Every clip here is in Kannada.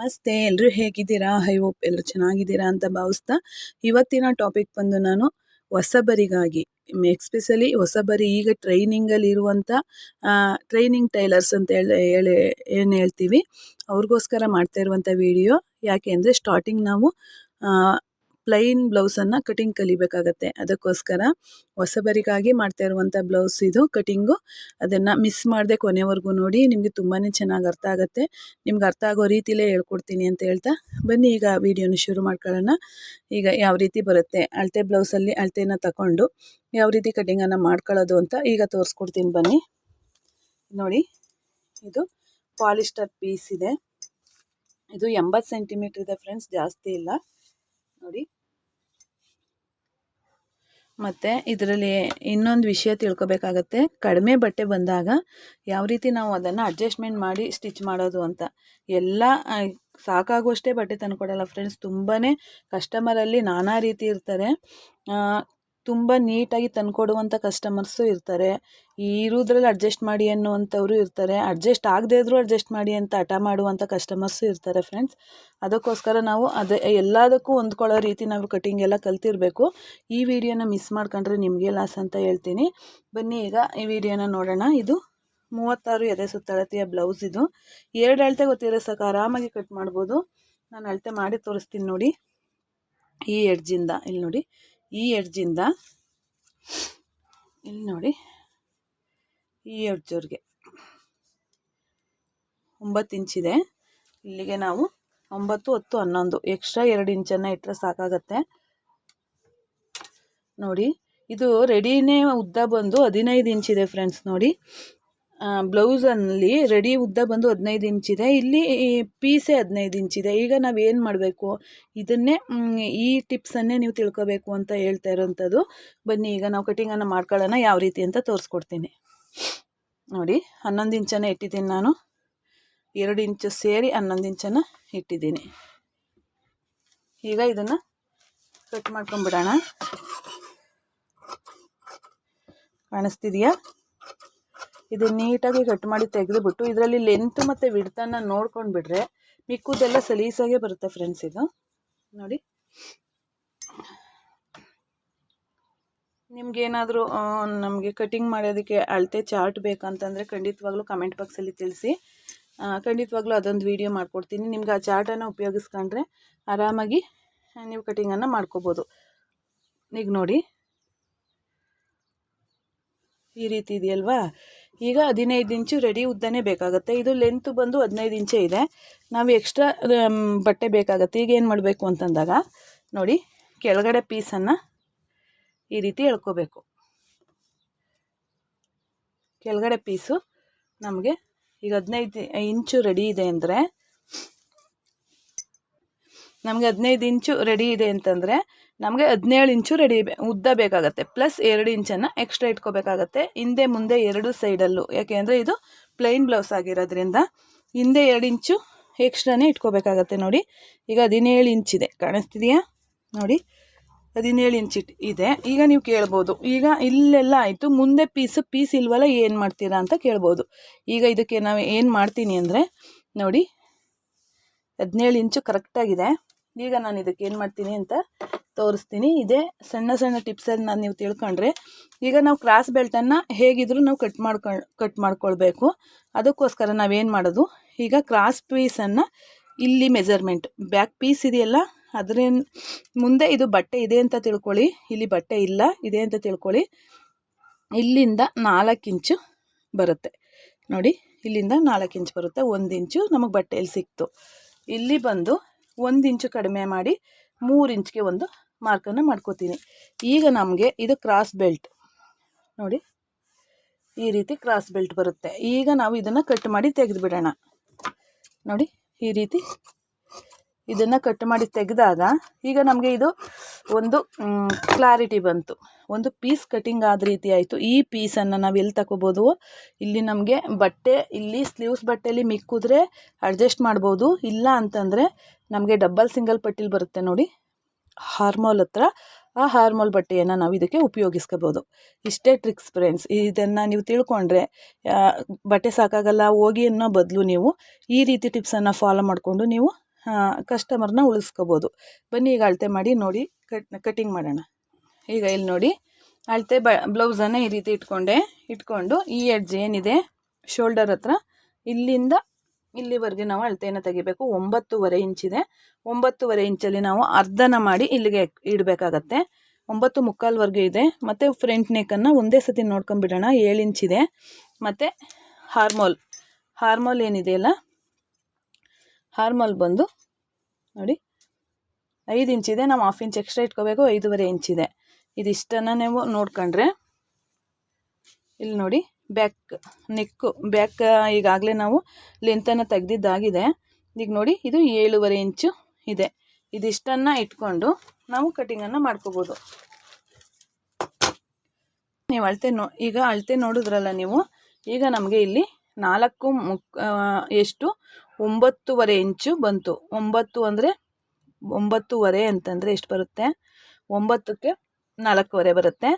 ನಮಸ್ತೆ ಎಲ್ಲರೂ ಹೇಗಿದ್ದೀರಾ? ಐ ಹೋಪ್ ಎಲ್ಲರೂ ಚೆನ್ನಾಗಿದ್ದೀರಾ ಅಂತ ಭಾವಿಸ್ತಾ ಇವತ್ತಿನ ಟಾಪಿಕ್ ಬಂದು ನಾನು ಹೊಸಬರಿಗಾಗಿ ಎಕ್ಸ್ಪೆಷಲಿ ಹೊಸಬರಿ ಈಗ ಟ್ರೈನಿಂಗಲ್ಲಿ ಇರುವಂಥ ಟ್ರೈನಿಂಗ್ ಟೈಲರ್ಸ್ ಅಂತ ಹೇಳಿ ಹೇಳಿ, ಏನು ಹೇಳ್ತೀವಿ? ಅವ್ರಿಗೋಸ್ಕರ ಮಾಡ್ತಾ ಇರುವಂಥ ವಿಡಿಯೋ ಯಾಕೆ ಅಂದರೆ ಸ್ಟಾರ್ಟಿಂಗ್ ನಾವು ಪ್ಲೈನ್ ಬ್ಲೌಸನ್ನು ಕಟಿಂಗ್ ಕಲಿಬೇಕಾಗತ್ತೆ. ಅದಕ್ಕೋಸ್ಕರ ಹೊಸಬರಿಗಾಗಿ ಮಾಡ್ತಾ ಇರುವಂಥ ಬ್ಲೌಸ್ ಇದು ಕಟಿಂಗು ಅದನ್ನು ಮಿಸ್ ಮಾಡದೆ ಕೊನೆವರೆಗೂ ನೋಡಿ, ನಿಮಗೆ ತುಂಬಾ ಚೆನ್ನಾಗಿ ಅರ್ಥ ಆಗುತ್ತೆ. ನಿಮ್ಗೆ ಅರ್ಥ ಆಗೋ ರೀತಿಲೇ ಹೇಳ್ಕೊಡ್ತೀನಿ ಅಂತ ಹೇಳ್ತಾ ಬನ್ನಿ, ಈಗ ವಿಡಿಯೋನ ಶುರು ಮಾಡ್ಕೊಳ್ಳೋಣ. ಈಗ ಯಾವ ರೀತಿ ಬರುತ್ತೆ? ಅಳತೆ ಬ್ಲೌಸಲ್ಲಿ ಅಳತೆನ ತಗೊಂಡು ಯಾವ ರೀತಿ ಕಟಿಂಗನ್ನು ಮಾಡ್ಕೊಳ್ಳೋದು ಅಂತ ಈಗ ತೋರಿಸ್ಕೊಡ್ತೀನಿ ಬನ್ನಿ. ನೋಡಿ, ಇದು ಪಾಲಿಸ್ಟರ್ ಪೀಸ್ ಇದೆ. ಇದು ಎಂಬತ್ತು ಸೆಂಟಿಮೀಟ್ರ್ ಇದೆ ಫ್ರೆಂಡ್ಸ್ ಜಾಸ್ತಿ ಇಲ್ಲ. ನೋಡಿ ಮತ್ತು ಇದರಲ್ಲಿ ಇನ್ನೊಂದು ವಿಷಯ ತಿಳ್ಕೊಬೇಕಾಗತ್ತೆ. ಕಡಿಮೆ ಬಟ್ಟೆ ಬಂದಾಗ ಯಾವ ರೀತಿ ನಾವು ಅದನ್ನು ಅಡ್ಜಸ್ಟ್ಮೆಂಟ್ ಮಾಡಿ ಸ್ಟಿಚ್ ಮಾಡೋದು ಅಂತ. ಎಲ್ಲ ಸಾಕಾಗುವಷ್ಟೇ ಬಟ್ಟೆ ತಂದುಕೊಡಲ್ಲ ಫ್ರೆಂಡ್ಸ್ ತುಂಬಾ ಕಸ್ಟಮರಲ್ಲಿ ನಾನಾ ರೀತಿ ಇರ್ತಾರೆ. ತುಂಬ ನೀಟಾಗಿ ತಂದುಕೊಡುವಂಥ ಕಸ್ಟಮರ್ಸು ಇರ್ತಾರೆ. ಇರೋದ್ರಲ್ಲಿ ಅಡ್ಜಸ್ಟ್ ಮಾಡಿ ಅನ್ನುವಂಥವರು ಇರ್ತಾರೆ. ಅಡ್ಜಸ್ಟ್ ಆಗದೇ ಇದ್ದರೂ ಅಡ್ಜಸ್ಟ್ ಮಾಡಿ ಅಂತ ಹಠ ಮಾಡುವಂಥ ಕಸ್ಟಮರ್ಸು ಇರ್ತಾರೆ ಫ್ರೆಂಡ್ಸ್ ಅದಕ್ಕೋಸ್ಕರ ನಾವು ಅದೇ ಎಲ್ಲದಕ್ಕೂ ಹೊಂದ್ಕೊಳ್ಳೋ ರೀತಿ ನಾವು ಕಟಿಂಗ್ ಎಲ್ಲ ಕಲ್ತಿರಬೇಕು. ಈ ವಿಡಿಯೋನ ಮಿಸ್ ಮಾಡ್ಕೊಂಡ್ರೆ ನಿಮಗೆ ಲಾಸ್ ಅಂತ ಹೇಳ್ತೀನಿ. ಬನ್ನಿ ಈಗ ಈ ವಿಡಿಯೋನ ನೋಡೋಣ. ಇದು ಮೂವತ್ತಾರು ಎದೆ ಸುತ್ತಳತೆಯ ಬ್ಲೌಸ್ ಇದು. ಎರಡು ಅಳತೆ ಗೊತ್ತಿರೋ ಸಾಕು ಆರಾಮಾಗಿ ಕಟ್ ಮಾಡ್ಬೋದು. ನಾನು ಅಳತೆ ಮಾಡಿ ತೋರಿಸ್ತೀನಿ ನೋಡಿ. ಈ ಎಡ್ಜಿಂದ ಇಲ್ಲಿ ನೋಡಿ. ಈ ಎಡ್ಜಿಂದ, ಇಲ್ಲಿ ನೋಡಿ, ಈ ಎಡ್ಜವ್ರಿಗೆ ಒಂಬತ್ತು ಇಂಚಿದೆ ಇಲ್ಲಿಗೆ ನಾವು ಒಂಬತ್ತು, ಹತ್ತು, ಹನ್ನೊಂದು ಎಕ್ಸ್ಟ್ರಾ ಎರಡು ಇಂಚನ್ನು ಇಟ್ಟರೆ ಸಾಕಾಗತ್ತೆ. ನೋಡಿ, ಇದು ರೆಡಿನೇ ಉದ್ದ ಬಂದು ಹದಿನೈದು ಇಂಚಿದೆ ಫ್ರೆಂಡ್ಸ್ ನೋಡಿ. ಬ್ಲೌಸಲ್ಲಿ ರೆಡಿ ಉದ್ದ ಬಂದು ಹದಿನೈದು ಇಂಚಿದೆ ಇಲ್ಲಿ ಪೀಸೇ ಹದಿನೈದು ಇಂಚಿದೆ ಈಗ ನಾವು ಏನು ಮಾಡಬೇಕು? ಇದನ್ನೇ ಈ ಟಿಪ್ಸನ್ನೇ ನೀವು ತಿಳ್ಕೊಬೇಕು ಅಂತ ಹೇಳ್ತಾ ಇರೋವಂಥದ್ದು ಬನ್ನಿ, ಈಗ ನಾವು ಕಟಿಂಗನ್ನು ಮಾಡ್ಕೊಳ್ಳೋಣ. ಯಾವ ರೀತಿ ಅಂತ ತೋರಿಸ್ಕೊಡ್ತೀನಿ. ನೋಡಿ, ಹನ್ನೊಂದು ಇಂಚನ ಇಟ್ಟಿದ್ದೀನಿ ನಾನು. ಎರಡು ಇಂಚು ಸೇರಿ ಹನ್ನೊಂದು ಇಂಚನ ಇಟ್ಟಿದ್ದೀನಿ. ಈಗ ಇದನ್ನು ಕಟ್ ಮಾಡ್ಕೊಂಬಿಡೋಣ ಕಾಣಿಸ್ತಿದೆಯಾ? ಇದು ನೀಟಾಗಿ ಕಟ್ ಮಾಡಿ ತೆಗೆದುಬಿಟ್ಟು ಇದರಲ್ಲಿ ಲೆಂತ್ ಮತ್ತು ವಿಡ್ತನ್ನು ನೋಡ್ಕೊಂಡು ಬಿಡ್ರೆ ಮಿಕ್ಕುದೆಲ್ಲ ಸಲೀಸಾಗೆ ಬರುತ್ತೆ ಫ್ರೆಂಡ್ಸ್ ಇದು. ನೋಡಿ. ನಿಮ್ಗೇನಾದರೂ ನಮಗೆ ಕಟಿಂಗ್ ಮಾಡೋದಕ್ಕೆ ಅಳತೆ ಚಾರ್ಟ್ ಬೇಕಂತಂದರೆ ಖಂಡಿತವಾಗ್ಲೂ ಕಮೆಂಟ್ ಬಾಕ್ಸಲ್ಲಿ ತಿಳಿಸಿ. ಖಂಡಿತವಾಗ್ಲೂ ಅದೊಂದು ವೀಡಿಯೋ ಮಾಡ್ಕೊಡ್ತೀನಿ. ನಿಮ್ಗೆ ಆ ಚಾರ್ಟನ್ನು ಉಪಯೋಗಿಸ್ಕೊಂಡ್ರೆ ಆರಾಮಾಗಿ ನೀವು ಕಟಿಂಗನ್ನು ಮಾಡ್ಕೋಬೋದು. ಈಗ ನೋಡಿ. ಈ ರೀತಿ ಇದೆಯಲ್ವಾ? ಈಗ ಹದಿನೈದು ಇಂಚು ರೆಡಿ ಉದ್ದನೇ ಬೇಕಾಗುತ್ತೆ. ಇದು ಲೆಂತ್ ಬಂದು ಹದಿನೈದು ಇಂಚೆ ಇದೆ. ನಾವು ಎಕ್ಸ್ಟ್ರಾ ಬಟ್ಟೆ ಬೇಕಾಗುತ್ತೆ. ಈಗ ಏನು ಮಾಡಬೇಕು ಅಂತಂದಾಗ, ನೋಡಿ, ಕೆಳಗಡೆ ಪೀಸನ್ನು ಈ ರೀತಿ ಎಳ್ಕೋಬೇಕು. ಕೆಳಗಡೆ ಪೀಸು ನಮಗೆ ಈಗ ಹದಿನೈದು ಇಂಚು ರೆಡಿ ಇದೆ ಅಂದರೆ, ನಮಗೆ ಹದಿನೈದು ಇಂಚು ರೆಡಿ ಇದೆ ಅಂತಂದರೆ ನಮಗೆ ಹದಿನೇಳು ಇಂಚು ರೆಡಿ ಉದ್ದ ಬೇಕಾಗತ್ತೆ. ಪ್ಲಸ್ ಎರಡು ಇಂಚನ್ನು ಎಕ್ಸ್ಟ್ರಾ ಇಟ್ಕೋಬೇಕಾಗತ್ತೆ. ಹಿಂದೆ ಮುಂದೆ ಎರಡು ಸೈಡಲ್ಲೂ ಯಾಕೆ ಅಂದರೆ ಇದು ಪ್ಲೈನ್ ಬ್ಲೌಸ್ ಆಗಿರೋದ್ರಿಂದ ಹಿಂದೆ ಎರಡು ಇಂಚು ಎಕ್ಸ್ಟ್ರಾನೇ ಇಟ್ಕೋಬೇಕಾಗತ್ತೆ ನೋಡಿ. ಈಗ ಹದಿನೇಳು ಇಂಚಿದೆ ಕಾಣಿಸ್ತಿದೆಯಾ? ನೋಡಿ. ಹದಿನೇಳು ಇಂಚ್ ಇದೆ. ಈಗ ನೀವು ಕೇಳ್ಬೋದು. ಈಗ ಇಲ್ಲೆಲ್ಲ ಆಯಿತು. ಮುಂದೆ ಪೀಸು ಪೀಸ್ ಇಲ್ವಲ್ಲ ಏನು ಮಾಡ್ತೀರಾ ಅಂತ ಕೇಳ್ಬೋದು. ಈಗ ಇದಕ್ಕೆ ನಾವು ಏನು ಮಾಡ್ತೀನಿ ಅಂದರೆ ನೋಡಿ. ಹದಿನೇಳು ಇಂಚು ಕರೆಕ್ಟಾಗಿದೆ ಈಗ ನಾನು ಇದಕ್ಕೆ ಏನು ಮಾಡ್ತೀನಿ ಅಂತ ತೋರಿಸ್ತೀನಿ. ಇದೇ ಸಣ್ಣ ಸಣ್ಣ ಟಿಪ್ಸನ್ನು ನೀವು ತಿಳ್ಕೊಂಡ್ರೆ. ಈಗ ನಾವು ಕ್ರಾಸ್ ಬೆಲ್ಟನ್ನು ಹೇಗಿದ್ರೂ ನಾವು ಕಟ್ ಮಾಡ್ಕೊಂಡು ಕಟ್ ಮಾಡ್ಕೊಳ್ಬೇಕು. ಅದಕ್ಕೋಸ್ಕರ ನಾವೇನು ಮಾಡೋದು? ಈಗ ಕ್ರಾಸ್ ಪೀಸನ್ನು ಇಲ್ಲಿ ಮೆಜರ್ಮೆಂಟ್ ಬ್ಯಾಕ್ ಪೀಸ್ ಇದೆಯಲ್ಲ? ಅದರಿಂದ ಮುಂದೆ ಇದು ಬಟ್ಟೆ ಇದೆ ಅಂತ ತಿಳ್ಕೊಳ್ಳಿ. ಇಲ್ಲಿ ಬಟ್ಟೆ ಇಲ್ಲ, ಇದೆ ಅಂತ ತಿಳ್ಕೊಳ್ಳಿ. ಇಲ್ಲಿಂದ ನಾಲ್ಕು ಇಂಚು ಬರುತ್ತೆ. ನೋಡಿ, ಇಲ್ಲಿಂದ ನಾಲ್ಕು ಇಂಚು ಬರುತ್ತೆ. ಒಂದು ಇಂಚು ನಮಗೆ ಬಟ್ಟೆಯಲ್ಲಿ ಸಿಕ್ತು. ಇಲ್ಲಿ ಬಂದು ಒಂದು ಇಂಚು ಕಡಿಮೆ ಮಾಡಿ ಮೂರು ಇಂಚ್ಗೆ ಒಂದು ಮಾರ್ಕನ್ನು ಮಾಡ್ಕೋತೀನಿ. ಈಗ ನಮಗೆ ಇದು ಕ್ರಾಸ್ ಬೆಲ್ಟ್ ನೋಡಿ, ಈ ರೀತಿ ಕ್ರಾಸ್ ಬೆಲ್ಟ್ ಬರುತ್ತೆ. ಈಗ ನಾವು ಇದನ್ನು ಕಟ್ ಮಾಡಿ ತೆಗೆದುಬಿಡೋಣ. ನೋಡಿ, ಈ ರೀತಿ ಇದನ್ನು ಕಟ್ ಮಾಡಿ ತೆಗೆದಾಗ ಈಗ ನಮಗೆ ಇದು ಒಂದು ಕ್ಲಾರಿಟಿ ಬಂತು. ಒಂದು ಪೀಸ್ ಕಟಿಂಗ್ ಆದ ರೀತಿ ಆಯಿತು. ಈ ಪೀಸನ್ನು ನಾವು ಎಲ್ಲಿ ತಗೋಬೋದು ಇಲ್ಲಿ ನಮಗೆ ಬಟ್ಟೆ, ಇಲ್ಲಿ ಸ್ಲೀವ್ಸ್ ಬಟ್ಟೆಯಲ್ಲಿ ಮಿಕ್ಕಿದ್ರೆ ಅಡ್ಜಸ್ಟ್ ಮಾಡ್ಬೋದು. ಇಲ್ಲ ಅಂತಂದರೆ ನಮಗೆ ಡಬ್ಬಲ್ ಸಿಂಗಲ್ ಪಟ್ಟಿಲಿ ಬರುತ್ತೆ ನೋಡಿ. ಹಾರ್ಮೋಲ್ ಹತ್ರ ಆ ಹಾರ್ಮೋಲ್ ಬಟ್ಟೆಯನ್ನು ನಾವು ಇದಕ್ಕೆ ಉಪಯೋಗಿಸ್ಕೋಬೋದು. ಇಷ್ಟೇ ಟ್ರಿಕ್ಸ್ ಫ್ರೆಂಡ್ಸ್ ಇದನ್ನು ನೀವು ತಿಳ್ಕೊಂಡ್ರೆ ಬಟ್ಟೆ ಸಾಕಾಗಲ್ಲ, ಹೋಗಿ ಅನ್ನೋ ಬದಲು ನೀವು ಈ ರೀತಿ ಟಿಪ್ಸನ್ನು ಫಾಲೋ ಮಾಡಿಕೊಂಡು ನೀವು ಕಸ್ಟಮರ್ನ ಉಳಿಸ್ಕೋಬೋದು. ಬನ್ನಿ, ಈಗ ಅಳತೆ ಮಾಡಿ ನೋಡಿ ಕಟ್ ಕಟಿಂಗ್ ಮಾಡೋಣ. ಈಗ ಇಲ್ಲಿ ನೋಡಿ, ಅಳತೆ ಬ ಬ್ಲೌಸನ್ನು ಈ ರೀತಿ ಇಟ್ಕೊಂಡೆ. ಇಟ್ಕೊಂಡು ಈ ಎಡ್ಜ್ ಏನಿದೆ ಶೋಲ್ಡರ್ ಹತ್ರ, ಇಲ್ಲಿಂದ ಇಲ್ಲಿವರೆಗೆ ನಾವು ಅಳತೆಯನ್ನು ತೆಗಿಬೇಕು. ಒಂಬತ್ತುವರೆ ಇಂಚಿದೆ ಒಂಬತ್ತುವರೆ ಇಂಚಲ್ಲಿ ನಾವು ಅರ್ಧನ ಮಾಡಿ ಇಲ್ಲಿಗೆ ಇಡಬೇಕಾಗತ್ತೆ. ಒಂಬತ್ತು ಮುಕ್ಕಾಲ್ವರೆಗೆ ಇದೆ. ಮತ್ತು ಫ್ರಂಟ್ ನೆಕ್ಕನ್ನು ಒಂದೇ ಸತಿ ನೋಡ್ಕೊಂಬಿಡೋಣ ಏಳು ಇಂಚಿದೆ ಮತ್ತು ಹಾರ್ಮೋಲ್ ಹಾರ್ಮೋಲ್ ಏನಿದೆಯಲ್ಲ ಹಾರ್ಮೋಲ್ ಬಂದು ನೋಡಿ ಐದು ಇಂಚಿದೆ ನಾವು ಹಾಫ್ ಇಂಚ್ ಎಕ್ಸ್ಟ್ರಾ ಇಟ್ಕೋಬೇಕು. ಐದೂವರೆ ಇಂಚಿದೆ ಇದಿಷ್ಟನ್ನು ನೀವು ನೋಡ್ಕೊಂಡ್ರೆ ಇಲ್ಲಿ ನೋಡಿ ಬ್ಯಾಕ್ ನೆಕ್ಕು ಬ್ಯಾಕ್ ಈಗಾಗಲೇ ನಾವು ಲೆಂತನ್ನು ತೆಗ್ದಿದ್ದಾಗಿದೆ. ಈಗ ನೋಡಿ ಇದು ಏಳುವರೆ ಇಂಚು ಇದೆ. ಇದಿಷ್ಟನ್ನು ಇಟ್ಕೊಂಡು ನಾವು ಕಟಿಂಗನ್ನು ಮಾಡ್ಕೋಬೋದು. ನೀವು ಅಳತೆ ನೋ, ಈಗ ಅಳತೆ ನೋಡಿದ್ರಲ್ಲ ನೀವು, ಈಗ ನಮಗೆ ಇಲ್ಲಿ ನಾಲ್ಕು ಮುಕ್ ಎಷ್ಟು ಒಂಬತ್ತುವರೆ ಇಂಚು ಬಂತು. ಒಂಬತ್ತು ಅಂದರೆ ಒಂಬತ್ತುವರೆ ಅಂತಂದರೆ ಎಷ್ಟು ಬರುತ್ತೆ? ಒಂಬತ್ತಕ್ಕೆ ನಾಲ್ಕೂವರೆ ಬರುತ್ತೆ.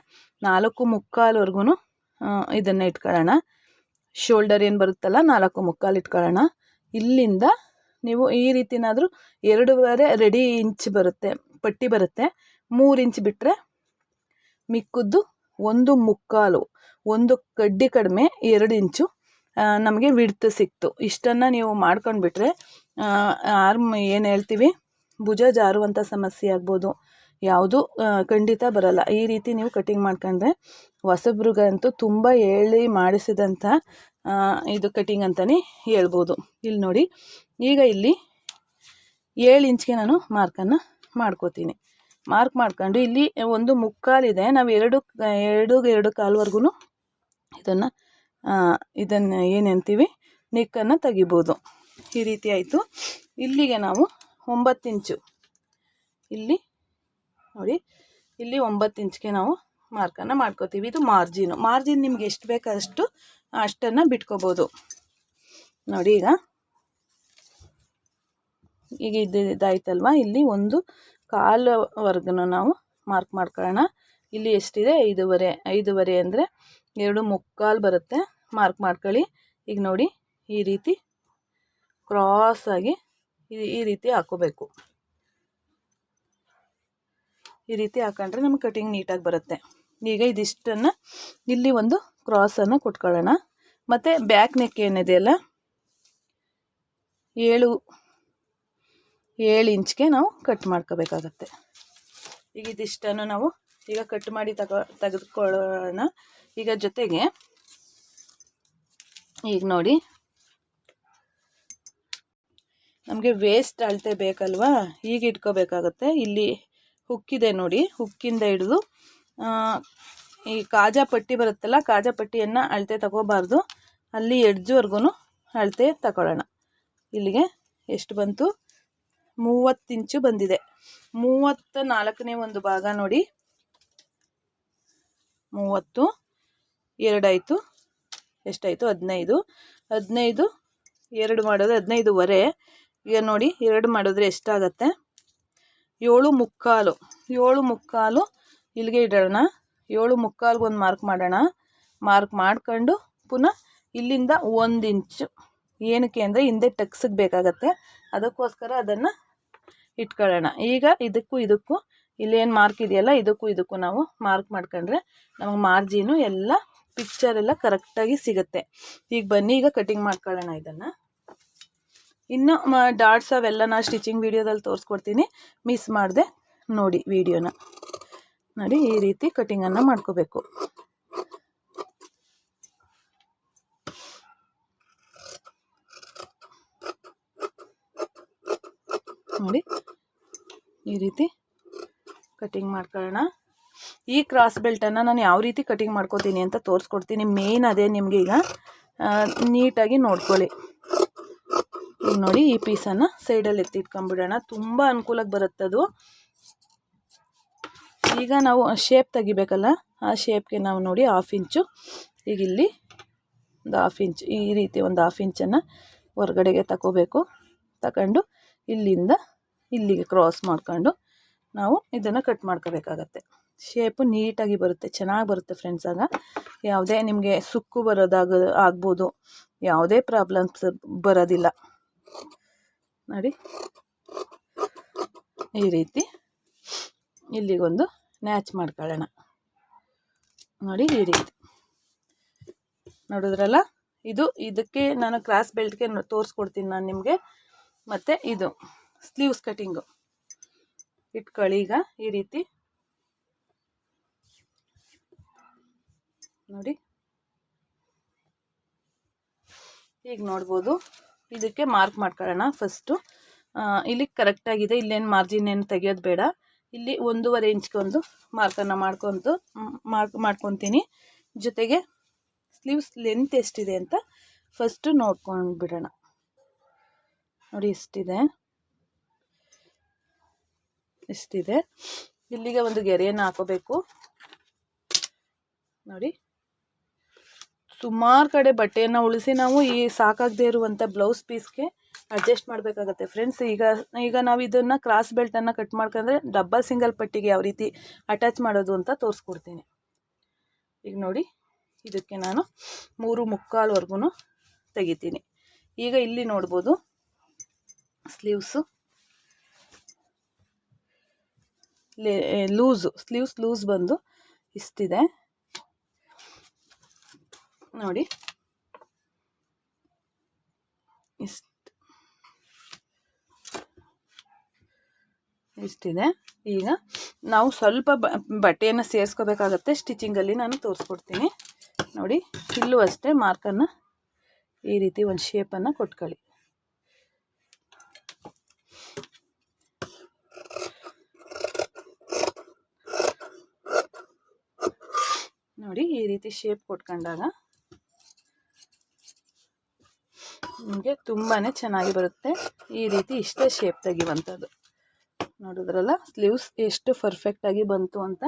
ನಾಲ್ಕು ಮುಕ್ಕಾಲ್ವರೆಗೂ ಇದನ್ನು ಇಟ್ಕೊಳ್ಳೋಣ. ಶೋಲ್ಡರ್ ಏನು ಬರುತ್ತಲ್ಲ, ನಾಲ್ಕು ಮುಕ್ಕಾಲು ಇಟ್ಕೊಳ್ಳೋಣ. ಇಲ್ಲಿಂದ ನೀವು ಈ ರೀತಿನಾದರೂ ಎರಡೂವರೆ ರೆಡಿ ಇಂಚ್ ಬರುತ್ತೆ, ಪಟ್ಟಿ ಬರುತ್ತೆ. ಮೂರು ಇಂಚ್ ಬಿಟ್ಟರೆ ಮಿಕ್ಕದ್ದು ಒಂದು ಮುಕ್ಕಾಲು. ಒಂದು ಕಡ್ಡಿ ಕಡಿಮೆ ಎರಡು ಇಂಚು. ನಮಗೆ ವಿಡ್ತ್ ಸಿಕ್ತು. ಇಷ್ಟನ್ನು ನೀವು ಮಾಡ್ಕೊಂಡ್ಬಿಟ್ರೆ ಆರ್ಮ್ ಏನು ಹೇಳ್ತೀವಿ? ಭುಜ ಜಾರುವಂಥ ಸಮಸ್ಯೆ ಆಗ್ಬೋದು. ಯಾವುದು ಖಂಡಿತ ಬರಲ್ಲ. ಈ ರೀತಿ ನೀವು ಕಟಿಂಗ್ ಮಾಡ್ಕೊಂಡ್ರೆ ಹೊಸಬ್ರಿಗಂತೂ ತುಂಬ ಹೇಳಿ ಮಾಡಿಸಿದಂಥ ಇದು ಕಟಿಂಗ್ ಅಂತಲೇ ಹೇಳ್ಬೋದು. ಇಲ್ಲಿ ನೋಡಿ, ಈಗ ಇಲ್ಲಿ ಏಳು ಇಂಚ್ಗೆ ನಾನು ಮಾರ್ಕನ್ನು ಮಾಡ್ಕೋತೀನಿ. ಮಾರ್ಕ್ ಮಾಡ್ಕೊಂಡು ಇಲ್ಲಿ ಒಂದು ಮುಕ್ಕಾಲಿದೆ. ನಾವು ಎರಡು ಎರಡು ಎರಡು ಕಾಲ್ವರೆಗೂ ಇದನ್ನು ಇದನ್ನು ಏನಂತೀವಿ ನೆಕ್ಕನ್ನು ತೆಗಿಬೋದು. ಈ ರೀತಿ ಆಯಿತು. ಇಲ್ಲಿಗೆ ನಾವು ಒಂಬತ್ತು ಇಂಚು. ಇಲ್ಲಿ, ನೋಡಿ, ಇಲ್ಲಿ ಒಂಬತ್ತು ಇಂಚ್ಗೆ ನಾವು ಮಾರ್ಕನ್ನು ಮಾಡ್ಕೋತೀವಿ. ಇದು ಮಾರ್ಜಿನು ಮಾರ್ಜಿನ್ ನಿಮ್ಗೆ ಎಷ್ಟು ಬೇಕಷ್ಟು ಅಷ್ಟನ್ನು ಬಿಟ್ಕೋಬೋದು. ನೋಡಿ ಈಗ. ಈಗ ಇದು ಇದಾಯ್ತಲ್ವ? ಇಲ್ಲಿ ಒಂದು ಕಾಲವರೆಗೂ ನಾವು ಮಾರ್ಕ್ ಮಾಡ್ಕೊಳ್ಳೋಣ. ಇಲ್ಲಿ ಎಷ್ಟಿದೆ? ಐದೂವರೆ. ಐದೂವರೆ ಅಂದರೆ ಎರಡು ಮುಕ್ಕಾಲು ಬರುತ್ತೆ. ಮಾರ್ಕ್ ಮಾಡ್ಕೊಳ್ಳಿ. ಈಗ ನೋಡಿ, ಈ ರೀತಿ ಕ್ರಾಸಾಗಿ ಈ ರೀತಿ ಹಾಕೋಬೇಕು. ಈ ರೀತಿ ಹಾಕೊಂಡ್ರೆ ನಮ್ಗೆ ಕಟಿಂಗ್ ನೀಟಾಗಿ ಬರುತ್ತೆ. ಈಗ ಇದಿಷ್ಟನ್ನು ಇಲ್ಲಿ ಒಂದು ಕ್ರಾಸನ್ನು ಕೊಟ್ಕೊಳ್ಳೋಣ. ಮತ್ತು ಬ್ಯಾಕ್ ನೆಕ್ ಏನಿದೆಯಲ್ಲ ಏಳು ಏಳು ಇಂಚ್ಗೆ ನಾವು ಕಟ್ ಮಾಡ್ಕೋಬೇಕಾಗತ್ತೆ. ಈಗ ಇದಿಷ್ಟನ್ನು ನಾವು ಈಗ ಕಟ್ ಮಾಡಿ ತಗೋ, ತೆಗೆದುಕೊಳ್ಳೋಣ. ಈಗ ಜೊತೆಗೆ ಈಗ ನೋಡಿ. ನಮಗೆ ವೇಸ್ಟ್ ಅಳತೆ ಬೇಕಲ್ವಾ? ಈಗ ಇಟ್ಕೋಬೇಕಾಗತ್ತೆ. ಇಲ್ಲಿ ಹುಕ್ಕಿದೆ ನೋಡಿ. ಹುಕ್ಕಿಂದ ಹಿಡಿದು ಈ ಕಾಜಾ ಪಟ್ಟಿ ಬರುತ್ತಲ್ಲ, ಕಾಜಾ ಪಟ್ಟಿಯನ್ನು ಅಳತೆ ತಗೋಬಾರ್ದು. ಅಲ್ಲಿ ಎಡ್ಜ್ವರೆಗೂ ಅಳತೆ ತಗೊಳ್ಳೋಣ. ಇಲ್ಲಿಗೆ ಎಷ್ಟು ಬಂತು? ಮೂವತ್ತಿಂಚು ಬಂದಿದೆ. ಮೂವತ್ತ ನಾಲ್ಕನೇ ಒಂದು ಭಾಗ ನೋಡಿ. ಮೂವತ್ತು, ಎರಡಾಯಿತು. ಎಷ್ಟಾಯಿತು? ಹದಿನೈದು. ಹದಿನೈದು, ಎರಡು ಮಾಡಿದ್ರೆ ಹದಿನೈದುವರೆ. ಈಗ ನೋಡಿ, ಎರಡು ಮಾಡಿದ್ರೆ ಎಷ್ಟಾಗತ್ತೆ? ಏಳು ಮುಕ್ಕಾಲು. ಏಳು ಮುಕ್ಕಾಲು ಇಲ್ಲಿಗೆ ಇಡೋಣ. ಏಳು ಮುಕ್ಕಾಲ್ಗೆ ಒಂದು ಮಾರ್ಕ್ ಮಾಡೋಣ. ಮಾರ್ಕ್ ಮಾಡ್ಕೊಂಡು ಪುನಃ ಇಲ್ಲಿಂದ ಒಂದು ಇಂಚು. ಏನಕ್ಕೆ ಅಂದರೆ ಹಿಂದೆ ಟಕ್ಸಿಗೆ ಬೇಕಾಗತ್ತೆ. ಅದಕ್ಕೋಸ್ಕರ ಅದನ್ನು ಇಟ್ಕೊಳ್ಳೋಣ. ಈಗ ಇದಕ್ಕೂ ಇದಕ್ಕೂ ಇಲ್ಲೇನು ಮಾರ್ಕ್ ಇದೆಯಲ್ಲ, ಇದಕ್ಕೂ ಇದಕ್ಕೂ ನಾವು ಮಾರ್ಕ್ ಮಾಡ್ಕೊಂಡ್ರೆ ನಮಗೆ ಮಾರ್ಜಿನು ಎಲ್ಲ ಪಿಕ್ಚರ್ ಎಲ್ಲ ಕರೆಕ್ಟಾಗಿ ಸಿಗುತ್ತೆ. ಈಗ ಬನ್ನಿ, ಈಗ ಕಟಿಂಗ್ ಮಾಡ್ಕೊಳ್ಳೋಣ ಇದನ್ನು. ಇನ್ನು ಡಾಟ್ಸ್ ಅವೆಲ್ಲ ನಾ ಸ್ಟಿಚಿಂಗ್ ವೀಡಿಯೋದಲ್ಲಿ ತೋರಿಸ್ಕೊಡ್ತೀನಿ. ಮಿಸ್ ಮಾಡಿದೆ ನೋಡಿ ವಿಡಿಯೋನ ನೋಡಿ, ಈ ರೀತಿ ಕಟಿಂಗನ್ನು ಮಾಡ್ಕೋಬೇಕು. ನೋಡಿ, ಈ ರೀತಿ ಕಟಿಂಗ್ ಮಾಡ್ಕೊಳ್ಳೋಣ. ಈ ಕ್ರಾಸ್ ಬೆಲ್ಟನ್ನು ನಾನು ಯಾವ ರೀತಿ ಕಟಿಂಗ್ ಮಾಡ್ಕೋತೀನಿ ಅಂತ ತೋರಿಸ್ಕೊಡ್ತೀನಿ. ಮೇಯ್ನ್ ಅದೇ ನಿಮಗೆ ಈಗ ನೀಟಾಗಿ ನೋಡ್ಕೊಳ್ಳಿ. ಈಗ ನೋಡಿ ಈ ಪೀಸನ್ನು ಸೈಡಲ್ಲಿ ಎತ್ತಿಟ್ಕೊಂಡ್ಬಿಡೋಣ. ತುಂಬ ಅನುಕೂಲಕ್ಕೆ ಬರುತ್ತದು ಈಗ ನಾವು ಶೇಪ್ ತೆಗಿಬೇಕಲ್ಲ, ಆ ಶೇಪ್ಗೆ ನಾವು ನೋಡಿ ಹಾಫ್ ಇಂಚು ಈಗ ಇಲ್ಲಿ ಒಂದು ಹಾಫ್ ಇಂಚ್ ಈ ರೀತಿ ಒಂದು ಹಾಫ್ ಇಂಚನ್ನು ಹೊರಗಡೆಗೆ ತಗೋಬೇಕು ತಗೊಂಡು ಇಲ್ಲಿಂದ ಇಲ್ಲಿಗೆ ಕ್ರಾಸ್ ಮಾಡ್ಕೊಂಡು ನಾವು ಇದನ್ನು ಕಟ್ ಮಾಡ್ಕೋಬೇಕಾಗತ್ತೆ. ಶೇಪು ನೀಟಾಗಿ ಬರುತ್ತೆ, ಚೆನ್ನಾಗಿ ಬರುತ್ತೆ ಫ್ರೆಂಡ್ಸ್ ಆಗ. ಯಾವುದೇ ನಿಮಗೆ ಸುಕ್ಕು ಬರೋದಾಗ ಆಗ್ಬೋದು, ಯಾವುದೇ ಪ್ರಾಬ್ಲಮ್ಸ್ ಬರೋದಿಲ್ಲ. ನೋಡಿ, ಈ ರೀತಿ ಇಲ್ಲಿಗೊಂದು ನ್ಯಾಚ್ ಮಾಡ್ಕೊಳ್ಳೋಣ. ನೋಡಿ, ಈ ರೀತಿ. ನೋಡಿದ್ರಲ್ಲ, ಇದು ಇದಕ್ಕೆ ನಾನು ಕ್ರಾಸ್ ಬೆಲ್ಟ್ಗೆ ತೋರಿಸ್ಕೊಡ್ತೀನಿ ನಾನು ನಿಮಗೆ. ಮತ್ತು ಇದು ಸ್ಲೀವ್ಸ್ ಕಟಿಂಗು ಇಟ್ಕೊಳ್ಳಿ ಈಗ, ಈ ರೀತಿ. ನೋಡಿ. ಈಗ ನೋಡ್ಬೋದು. ಇದಕ್ಕೆ ಮಾರ್ಕ್ ಮಾಡ್ಕೊಳ್ಳೋಣ ಫಸ್ಟು ಇಲ್ಲಿ ಕರೆಕ್ಟಾಗಿದೆ ಇಲ್ಲೇನು ಮಾರ್ಜಿನ್ ಏನು ತೆಗೆಯೋದು ಬೇಡ. ಇಲ್ಲಿ ಒಂದೂವರೆ ಇಂಚ್ಗೆ ಒಂದು ಮಾರ್ಕನ್ನು ಮಾಡ್ಕೊತು ಮಾರ್ಕ್ ಮಾಡ್ಕೊತೀನಿ. ಜೊತೆಗೆ ಸ್ಲೀವ್ಸ್ ಲೆಂತ್ ಎಷ್ಟಿದೆ ಅಂತ ಫಸ್ಟು ನೋಡ್ಕೊಂಡು ಬಿಡೋಣ. ನೋಡಿ ಎಷ್ಟಿದೆ. ಎಷ್ಟಿದೆ. ಇಲ್ಲಿಗೆ ಒಂದು ಗೆರೆಯನ್ನು ಹಾಕೋಬೇಕು. ನೋಡಿ. ಸುಮಾರು ಕಡೆ ಬಟ್ಟೆಯನ್ನು ಉಳಿಸಿ ನಾವು ಈ ಸಾಕಾಗದೇ ಇರುವಂಥ ಬ್ಲೌಸ್ ಪೀಸ್ಗೆ ಅಡ್ಜಸ್ಟ್ ಮಾಡಬೇಕಾಗತ್ತೆ ಫ್ರೆಂಡ್ಸ್ ಈಗ ಈಗ ನಾವು ಇದನ್ನು ಕ್ರಾಸ್ ಬೆಲ್ಟನ್ನು ಕಟ್ ಮಾಡ್ಕೊಂಡ್ರೆ ಡಬ್ಬಲ್ ಸಿಂಗಲ್ ಪಟ್ಟಿಗೆ ಯಾವ ರೀತಿ ಅಟ್ಯಾಚ್ ಮಾಡೋದು ಅಂತ ತೋರಿಸ್ಕೊಡ್ತೀನಿ. ಈಗ ನೋಡಿ, ಇದಕ್ಕೆ ನಾನು ಮೂರು ಮುಕ್ಕಾಲ್ವರೆಗೂ ತೆಗಿತೀನಿ. ಈಗ ಇಲ್ಲಿ ನೋಡ್ಬೋದು ಸ್ಲೀವ್ಸು ಲೂಸು ಸ್ಲೀವ್ಸ್ ಲೂಸ್ ಬಂದು ಇಷ್ಟಿದೆ. ನೋಡಿ. ಇಷ್ಟು. ಇಷ್ಟಿದೆ. ಈಗ ನಾವು ಸ್ವಲ್ಪ ಬಟ್ಟೆಯನ್ನು ಸೇರಿಸ್ಕೋಬೇಕಾಗತ್ತೆ. ಸ್ಟಿಚಿಂಗಲ್ಲಿ ನಾನು ತೋರಿಸ್ಕೊಡ್ತೀನಿ. ನೋಡಿ ಇಲ್ಲೂ ಅಷ್ಟೇ. ಮಾರ್ಕನ್ನು ಈ ರೀತಿ ಒಂದು ಶೇಪನ್ನು ಕೊಟ್ಕೊಳ್ಳಿ. ನೋಡಿ, ಈ ರೀತಿ ಶೇಪ್ ಕೊಟ್ಕೊಂಡಾಗ ನಿಮಗೆ ತುಂಬಾ ಚೆನ್ನಾಗಿ ಬರುತ್ತೆ. ಈ ರೀತಿ ಇಷ್ಟೇ ಶೇಪ್ ತೆಗಿವಂಥದ್ದು ನೋಡಿದ್ರಲ್ಲ ಸ್ಲೀವ್ಸ್ ಎಷ್ಟು ಪರ್ಫೆಕ್ಟಾಗಿ ಬಂತು ಅಂತ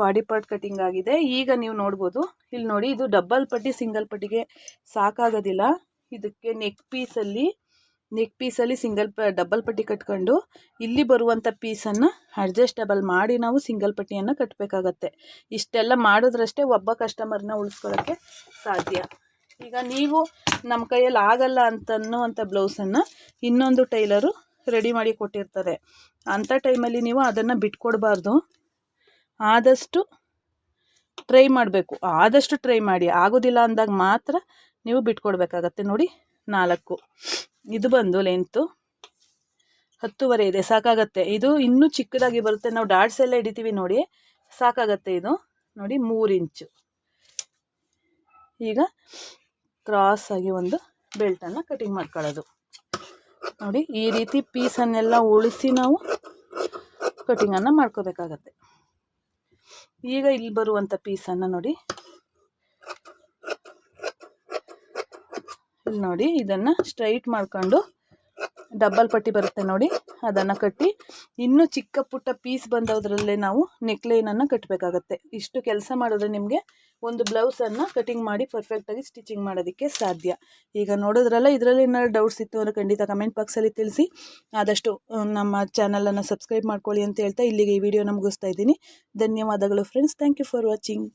ಬಾಡಿ ಪಾರ್ಟ್ ಕಟಿಂಗ್ ಆಗಿದೆ. ಈಗ ನೀವು ನೋಡ್ಬೋದು, ಇಲ್ಲಿ ನೋಡಿ ಇದು ಡಬ್ಬಲ್ ಪಟ್ಟಿ ಸಿಂಗಲ್ ಪಟ್ಟಿಗೆ ಸಾಕಾಗೋದಿಲ್ಲ. ಇದಕ್ಕೆ ನೆಕ್ ಪೀಸಲ್ಲಿ ನೆಕ್ ಪೀಸಲ್ಲಿ ಸಿಂಗಲ್ ಪ ಡಬ್ಬಲ್ ಪಟ್ಟಿ ಕಟ್ಕೊಂಡು ಇಲ್ಲಿ ಬರುವಂಥ ಪೀಸನ್ನು ಅಡ್ಜಸ್ಟಬಲ್ ಮಾಡಿ ನಾವು ಸಿಂಗಲ್ ಪಟ್ಟಿಯನ್ನು ಕಟ್ಟಬೇಕಾಗತ್ತೆ ಇಷ್ಟೆಲ್ಲ ಮಾಡಿದ್ರಷ್ಟೇ ಒಬ್ಬ ಕಸ್ಟಮರ್ನ ಉಳಿಸ್ಕೊಳ್ಳೋಕ್ಕೆ ಸಾಧ್ಯ. ಈಗ ನೀವು ನಮ್ಮ ಕೈಯಲ್ಲಿ ಆಗಲ್ಲ ಅಂತನ್ನುವಂಥ ಬ್ಲೌಸನ್ನು ಇನ್ನೊಂದು ಟೈಲರು ರೆಡಿ ಮಾಡಿ ಕೊಟ್ಟಿರ್ತಾರೆ. ಅಂಥ ಟೈಮಲ್ಲಿ ನೀವು ಅದನ್ನು ಬಿಟ್ಕೊಡ್ಬಾರ್ದು. ಆದಷ್ಟು ಟ್ರೈ ಮಾಡಬೇಕು. ಆದಷ್ಟು ಟ್ರೈ ಮಾಡಿ. ಆಗೋದಿಲ್ಲ ಅಂದಾಗ ಮಾತ್ರ ನೀವು ಬಿಟ್ಕೊಡ್ಬೇಕಾಗತ್ತೆ ನೋಡಿ ನಾಲ್ಕು. ಇದು ಬಂದು ಲೆಂತು ಹತ್ತುವರೆ ಇದೆ. ಸಾಕಾಗತ್ತೆ. ಇದು ಇನ್ನೂ ಚಿಕ್ಕದಾಗಿ ಬರುತ್ತೆ. ನಾವು ಡಾಟ್ಸ್ ಎಲ್ಲ ಹಿಡಿತೀವಿ ನೋಡಿ. ಸಾಕಾಗತ್ತೆ ಇದು. ನೋಡಿ ಮೂರು ಇಂಚು ಈಗ ಕ್ರಾಸ್ ಆಗಿ ಒಂದು ಬೆಲ್ಟನ್ನು ಕಟಿಂಗ್ ಮಾಡ್ಕೊಳ್ಳೋದು. ನೋಡಿ, ಈ ರೀತಿ ಪೀಸನ್ನೆಲ್ಲ ಉಳಿಸಿ ನಾವು ಕಟಿಂಗನ್ನು ಮಾಡ್ಕೋಬೇಕಾಗತ್ತೆ. ಈಗ ಇಲ್ಲಿ ಬರುವಂಥ ಪೀಸನ್ನು ನೋಡಿ. ಇಲ್ಲಿ ನೋಡಿ, ಇದನ್ನು ಸ್ಟ್ರೈಟ್ ಮಾಡ್ಕೊಂಡು ಡಬ್ಬಲ್ ಪಟ್ಟಿ ಬರುತ್ತೆ ನೋಡಿ, ಅದನ್ನು ಕಟ್ಟಿ, ಇನ್ನೂ ಚಿಕ್ಕ ಪುಟ್ಟ ಪೀಸ್ ಬಂದೋದ್ರಲ್ಲೇ ನಾವು ನೆಕ್ಲೈನನ್ನು ಕಟ್ಟಬೇಕಾಗತ್ತೆ ಇಷ್ಟು ಕೆಲಸ ಮಾಡಿದ್ರೆ ನಿಮಗೆ ಒಂದು ಬ್ಲೌಸನ್ನು ಕಟಿಂಗ್ ಮಾಡಿ ಪರ್ಫೆಕ್ಟಾಗಿ ಸ್ಟಿಚಿಂಗ್ ಮಾಡೋದಕ್ಕೆ ಸಾಧ್ಯ. ಈಗ ನೋಡೋದ್ರಲ್ಲ ಇದರಲ್ಲಿ ಏನಾದ್ರು ಡೌಟ್ಸ್ ಇತ್ತು ಅಂದರೆ ಖಂಡಿತ ಕಮೆಂಟ್ ಬಾಕ್ಸಲ್ಲಿ ತಿಳಿಸಿ. ಆದಷ್ಟು ನಮ್ಮ ಚಾನಲನ್ನು ಸಬ್ಸ್ಕ್ರೈಬ್ ಮಾಡ್ಕೊಳ್ಳಿ ಅಂತ ಹೇಳ್ತಾ ಇಲ್ಲಿಗೆ ಈ ವಿಡಿಯೋನ ಮುಗಿಸ್ತಾ ಇದ್ದೀನಿ. ಧನ್ಯವಾದಗಳು friends thank you for watching